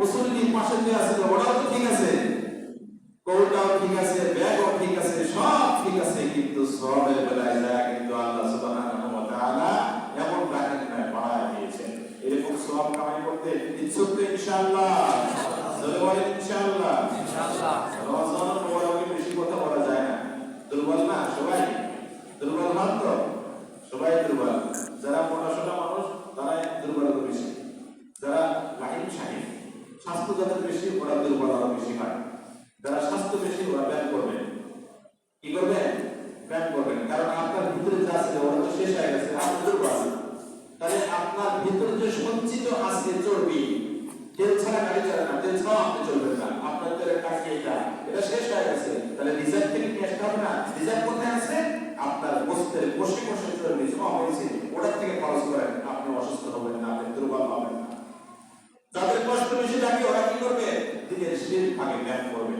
মুসলিম পাশে যে আছে ওটাও তো ঠিক আছে। কৌটাও ঠিক আছে, ব্যাগও ঠিক আছে, সব ঠিক আছে, কিন্তু সবের বেলায় যায় কিন্তু আল্লাহ সুবহানাহু ওয়া তাআলা এমন রাখেন না পাড়ায় দিয়েছেন। এরকম সব কামাই করতে ইচ্ছুক ইনশাল্লাহ ইনশাআল্লাহ। ইনশাআল্লাহ রমজানের মোবারকে বেশি কথা বলা যায় না দুর্বল না সবাই দুর্বল হন তো সবাই দুর্বল যারা পড়াশোনা মানুষ তারা দুর্বলতা বেশি যারা লাহিম সাহিম স্বাস্থ্য যাদের বেশি ওরা দুর্বল আরও বেশি হয় যারা স্বাস্থ্য বেশি ওরা ব্যায়াম করবে কি করবে ব্যায়াম করবেন। কারণ আপনার ভিতরে যা আছে ওরা তো শেষ হয়ে গেছে, আপনি দুর্বল তাহলে আপনার ভিতরে যে সঞ্চিত আছে চর্বি, তেল ছাড়া গাড়ি চলে না, তেল ছাড়া আপনি চলবেন না। আপনার তেলের টাকি এটা? এটা শেষ হয়ে গেছে। তাহলে রিজার্ভ থেকে নিয়ে আসতে হবে না? রিজার্ভ কোথায় আছে? আপনার বস্তের বসে বসে চলবে জমা হয়েছে ওটার থেকে খরচ করেন। আপনি অসুস্থ হবেন না, আপনি দুর্বল হবেন না। যাদের কষ্ট বেশি লাগে ওরা কি করবে? দিনের শেষ ভাগে ব্যায়াম করবে।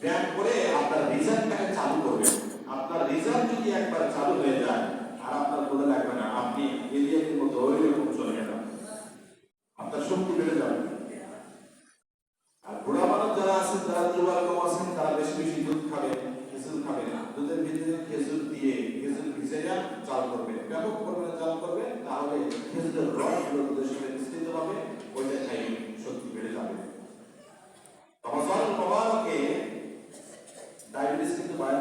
ব্যায়াম করে আপনার রিজার্ভটাকে চালু করবে। আপনার রিজার্ভ যদি একবার চালু হয়ে যায়, আর আপনার বলে লাগবে না, আপনি এলিয়াকের মতো ওই রকম চলে গেলেন আপনার শক্তি বেড়ে যাবে। আর বুড়া মানুষ যারা আছেন যারা দুর্বল কম আছেন, তারা বেশি বেশি দুধ খাবে, খেজুর খাবে না। দুধের ভিতরে খেজুর দিয়ে খেজুর ভিজে যান চাল করবে। ব্যাপক পরিমাণে চাল করবে, তাহলে খেজুরের রসগুলো দুধের সাথে মিশ্রিত হবে, ওইটা খাই শক্তি বেড়ে যাবে। রমজান মোবারকে ডায়াবেটিস কিন্তু বাড়ে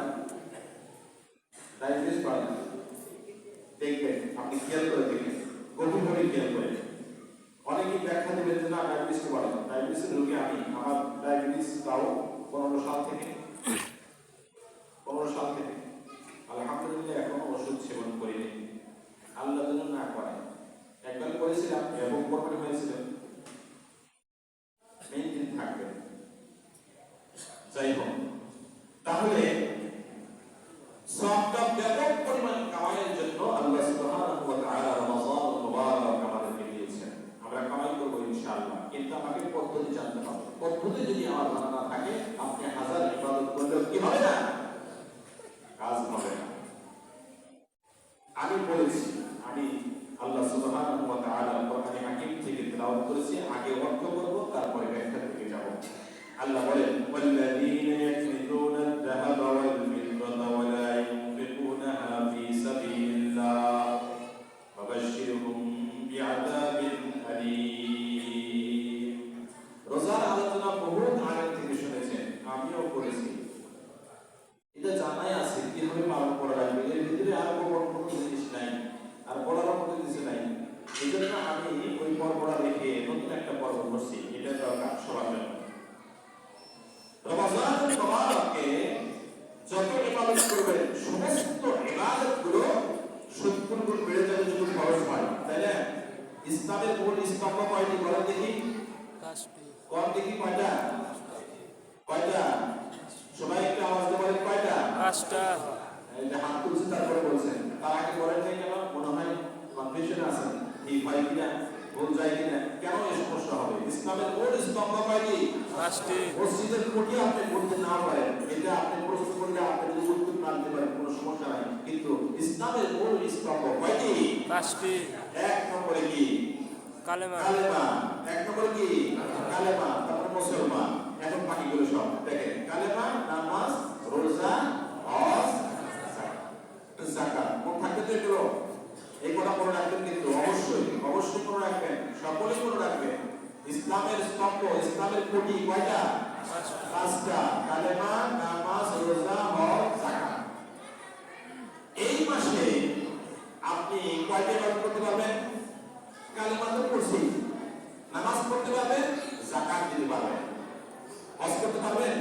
ডায়াবেটিস বাড়ে না দেখবেন, আপনি খেয়াল করে দেখবেন, গভীরভাবে খেয়াল করে অনেকেই ব্যাখ্যা দেবেন যে, না ডায়াবেটিস কে বাড়ে না ডায়াবেটিসের রোগী আমি, আমার ডায়াবেটিস তাও পনেরো সাল থেকে। পনেরো সাল থেকে আলহামদুলিল্লাহ এখনও ওষুধ সেবন করিনি আল্লাহ যেন না করে একবার করেছিলাম এবং করবেন হয়েছিলেন মেইনটেইন থাকবে যাই হোক তাহলে সবটা ব্যাপক পরিমাণ কামাইয়ের জন্য আল্লাহ সুবহানাহু ওয়া তাআলা রমাজান মুবারক আমাদেরকে দিয়েছেন আমরা কামাই করব ইনশাআল্লাহ কিন্তু আমাকে পদ্ধতি জানতে হবে পদ্ধতি যদি আমার না থাকে আপনি হাজার ইবাদত করলেও কি হবে না কাজ হবে না আমি বলেছি আমি আল্লাহ সুবহানাহু ওয়া তাআলা কোরআনে হাকিম থেকে তেলাওয়াত করেছি আগে অর্থ করব তারপরে ব্যাখ্যা থেকে যাব আল্লাহ বলেন ওয়াল্লাযীনা ইয়াকনিজুনা আয-যাহাবা ওয়াল-ফিদ্দাতা ওয়া লা ইউনফিকুনাহা ফী সাবিলিল্লাহ ফাবাশশিরহুম বিআযাবিন আলীম রোজার আলোচনা বহুত আগে থেকে শুনেছেন আমিও করেছি এটা জানাই আছে কীভাবে পালন করা লাগবে এর ভিতরে আর কোনো কোনো জিনিস নাই আর বলার মতো কিছু নাই এই জন্য আমি ওই পর্বটা রেখে নতুন একটা পর্ব করছি এটা দরকার সবার জন্য রমজানুল মুবারকে যত ইবাদত করবেন সমস্ত ইবাদতগুলো সত্তর গুণ বেড়ে যাবে যদি খরচ হয় তাই না? ইসলামের মূল স্তম্ভ কয়টি বলেন দেখি। কম দেখি কয়টা? কয়টা? সবাই একটু আওয়াজ দিয়ে বলেন কয়টা? পাঁচটা। এটা হাত তুলছে তারপরে বলছেন। তার আগে বলেন কেন? মনে হয় কনফিউশন আছে। এই কিনা? ভুল যায় কিনা কেন এই সমস্যা হবে? ইসলামের মূল স্তম্ভ কয়টি পাঁচটি। মসজিদের কোটি আপনি করতে না পারেন এটা আপনি প্রশ্ন করলে আপনি যদি উত্তর না দিতে পারেন কোনো সমস্যা নাই। কিন্তু ইসলামের মূল স্তম্ভ কয়টি পাঁচটি। এক নম্বরে কি? কালেমা। কালেমা। এক নম্বরে কি? কালেমা তারপরে মুসলমান। এখন বাকিগুলো সব দেখেন। কালেমা নামাজ রোজা হজ জাকাত কোন থাকবে তো এগুলো এই কটা মনে রাখবেন কিন্তু অবশ্যই অবশ্যই মনে রাখবেন, সকলেই মনে রাখবেন, ইসলামের স্তম্ভ, ইসলামের কোটি কয়টা? পাঁচটা। কালেমা, নামাজ, রোজা, হজ জাকাত এই মাসে আপনি কয়টা ইবাদত করতে পারবেন? কালেমা তো পড়ছি। নামাজ পড়তে পারবেন জাকাত দিতে পারবেন। হজ করতে পারবেন?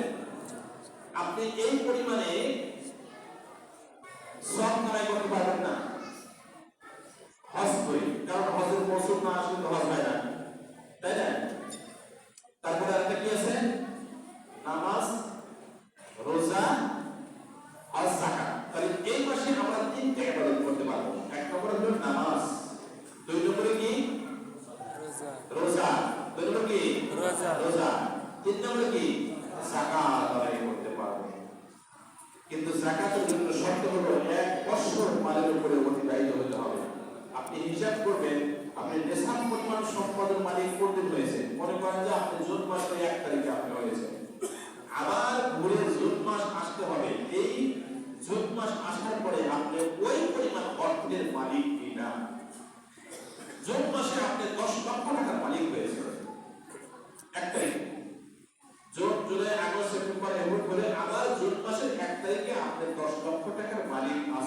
আপনি এই পরিমাণে তিন নম্বর কি? জাকাত আদায় করতে পারবে কিন্তু জাকাতের জন্য শর্ত হলো এক বছর মালের উপরে অতিবাহিত হতে হবে। আপনি হিসাব করবেন, আপনি নেশার পরিমাণ সম্পদের মালিক কোনদিন হয়েছে। মনে করেন যে আপনি জুন মাসের এক তারিখে আপনি হয়েছে আবার ঘুরে জুন মাস আসতে হবে। এই জুন মাস আসার পরে আপনি ওই পরিমাণ অর্থের মালিক কিনা? জুন মাসে আপনি দশ লক্ষ টাকার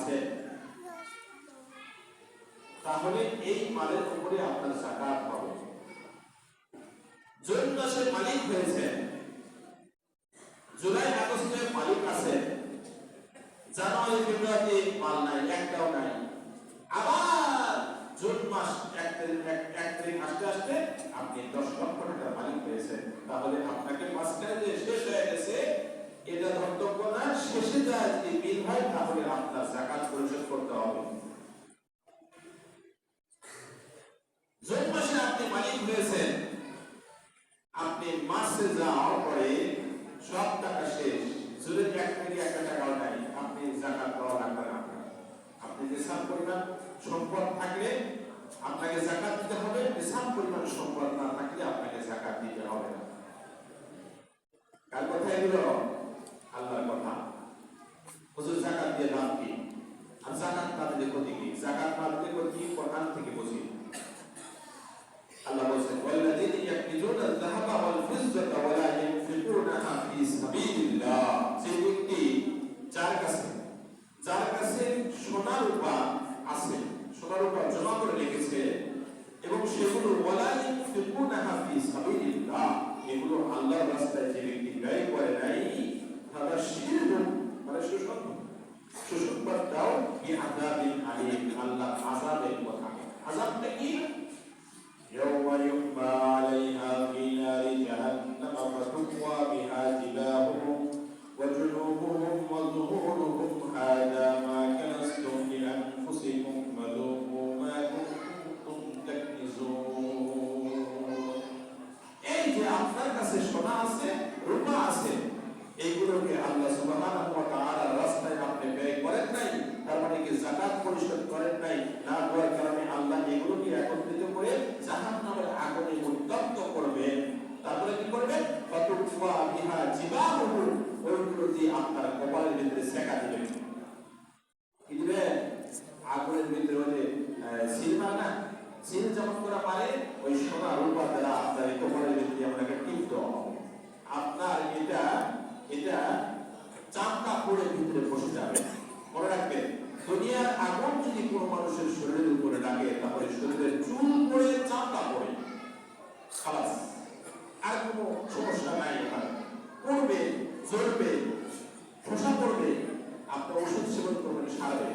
আছেন তাহলে এই মালের উপরে আপনার জাকাত হবে। জুন মাসে মালিক হয়েছেন জুলাই আগস্টে মালিক আছে। জানুয়ারি, ফেব্রুয়ারিতে মাল নাই, একটাও নাই। আবার জুন মাস, এক এক- তারিখ আসতে আসতে আপনি দশ লক্ষ টাকার মালিক হয়েছেন। তাহলে আপনাকে মাঝখানে শেষ হয়ে গেছে এটা ধর্তব্য না, শেষে যা বিল হয়, তাহলে আপনার জাকাত পরিশোধ করতে হবে। জুন মাসে আপনি মালিক হয়েছেন, আপনি মাসে যাওয়ার পরে সব টাকা শেষ। জুলের এক থেকে একটা টাকাও নাই, আপনি জাকাত দেওয়া লাগবে না। আপনি নিসাব পরিমাণ সম্পদ থাকলে আপনাকে জাকাত দিতে হবে নিসাব পরিমাণ সম্পদ না থাকলে আপনাকে জাকাত দিতে হবে না। কার কথা এগুলো আল্লাহর কথা হুজুর জাকাত দিয়ে লাভ কি আর জাকাত না দিলে ক্ষতি কি জাকাত না দিলে ক্ষতি কোরআন থেকে বুঝি আল্লাহ বলছেন ওয়াল্লাযীনা ইয়াকনিজুনা আয-যাহাবা ওয়াল ফিজ্জাতা ওয়া লা ইউনফিকুনাহা ফি সাবিলিল্লাহ যে ব্যক্তি যার কাছে যার কাছে সোনা রূপা আছে সোনা রূপা জমা করে রেখেছে এবং সেগুলো ওয়া লা ইউনফিকুনাহা ফি সাবিলিল্লাহ এগুলো আল্লাহর রাস্তায় যে ব্যক্তি ব্যয় করে নাই তারা শিরকুন মানে সুসংবাদ সুসংবাদ দাও কি আযাবিন আলীম আল্লাহ আযাবের কথা আযাবটা কি এইগুলোকে আল্লাহ সুবহানাহু ওয়া তাআলার রাস্তায় আপনি ব্যয় করেন নাই, তার মানে কি যাকাত পরিশোধ করেন নাই, না করার কারণে আল্লাহ এগুলোকে একত্রিত করে জাহান্নামের আগুনে উত্তপ্ত করবেন। তারপরে কি করবে ফাতুফা বিহা জিবাহুহু ওইগুলো দিয়ে আপনার কপালের ভিতরে সেকা দিবেন কি দিবেন আগুনের ভিতরে ওই যে সিনেমা না সিল যেমন করা পারে ওই সোনা রূপা দ্বারা আপনার এই কপালের ভিতরে আপনাকে টিপ দেওয়া হবে আপনার এটা চামড়া পড়ে ভিতরে বসে যাবে। মনে রাখবেন, দুনিয়ার আগুন যদি কোনো মানুষের শরীরের উপরে লাগে, তাহলে শরীরের চুল পড়ে, চামড়া পড়ে। খালাস, আর কোনো সমস্যা নাই এখানে। পড়বে, জ্বলবে, খোসা পড়বে আপনি ওষুধ সেবন করবেন সারবে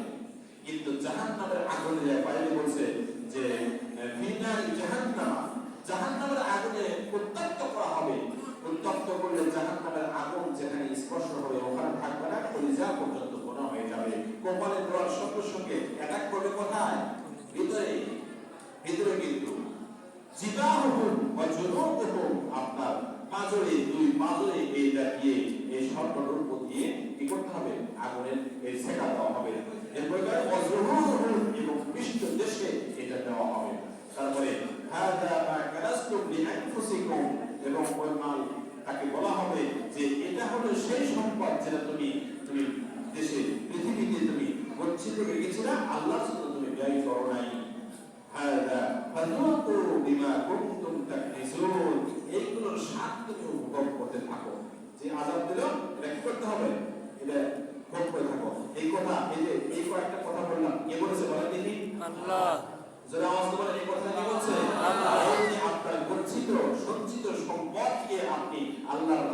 কিন্তু জাহান নামের আগুনে বাইরে বলছে যে ফিনার জাহান্নাম। জাহান্নামের আগুনে উত্তপ্ত করা হবে। স্পর্শ হবে ওখানে থাকবে না কলিজা পর্যন্ত গোনা হয়ে যাবে। কপালে দেওয়ার সঙ্গে সঙ্গে অ্যাটাক করবে কোথায়? ভিতরে। ভিতরে কিন্তু। জিবাহুম ওয়া জুনুবুহুম আপনার পাজরে দুই পাজরে এইটা দিয়ে এই সর্বরূপ দিয়ে কি করতে হবে? আগুনের এই সেকা দেওয়া হবে। এরপরে অজরুহুম এবং পৃষ্ঠ দেশে এটা দেওয়া হবে। তারপরে হাদা মা কারাস্তুম লিআনফুসিকুম এবং ওই মাল তাকে বলা হবে যে এটা হলো সেই সম্পদ যেটা তুমি তুমি দেশে পৃথিবীতে তুমি গচ্ছিত রেখেছিলে আল্লাহর জন্য তুমি ব্যয় করো নাই। হাদা ফাযুকু বিমা কুনতুম তাকনিজুন। এইগুলোর স্বাদ তুমি উপভোগ করতে থাকো। যে আযাব দিল এটা কি করতে হবে? এটা ভোগ করে থাকো। এই কথা এই যে এই কয়েকটা কথা বললাম কে বলেছে বলেন দেখি? আল্লাহ। যারা আওয়াজ করে এই কথা কি বলছে? এই যে আপনার গচ্ছিত সঞ্চিত সম্পদকে আপনি আল্লাহর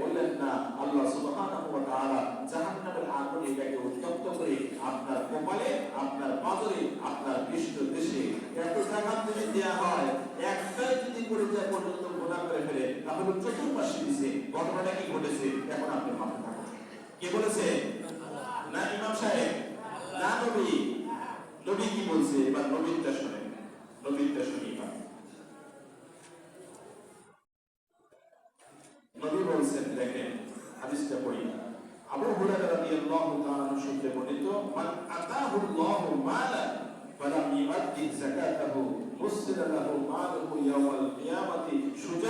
করলেন না, আল্লাহ সুবহানাহু ওয়া তাআলা জাহান্নামের আগুনে এটাকে উত্তপ্ত করে আপনার কপালে, আপনার আপনার পৃষ্ঠ দেশে এত যদি দেয়া হয় একটাই যদি পর্যন্ত গোনা করে ফেলে, তাহলে চতুর্পাশে দিছে, ঘটনাটা কি ঘটেছে? এখন আপনি থাকুন। কে বলেছে? না, ইমাম সাহেব? না, নবী। নবী কি বলছে? এবার নবীনটা يؤتي زكاته حصل له ماله يوم القيامة شجاع